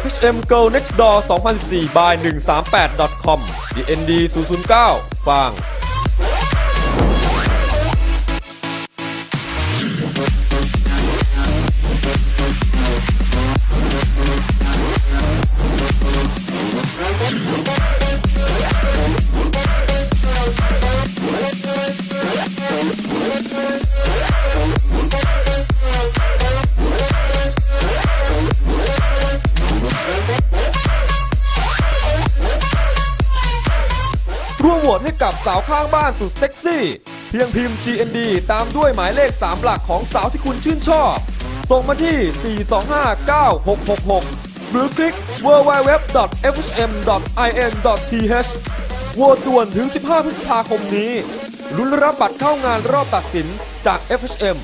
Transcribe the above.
FHM g o Next Door 2014 by 138.com DND 009ฟาง ร่วมโหวตให้กับสาวข้างบ้านสุดเซ็กซี่ เพียงพิมพ์ GND ตามด้วยหมายเลข 3 หลักของสาวที่คุณชื่นชอบ ส่งมาที่ 4259666 หรือคลิก www.fhm.in.th โหวตด่วนถึง 15 พฤษภาคมนี้ลุ้นรับบัตรเข้างานรอบตัดสินจาก FHM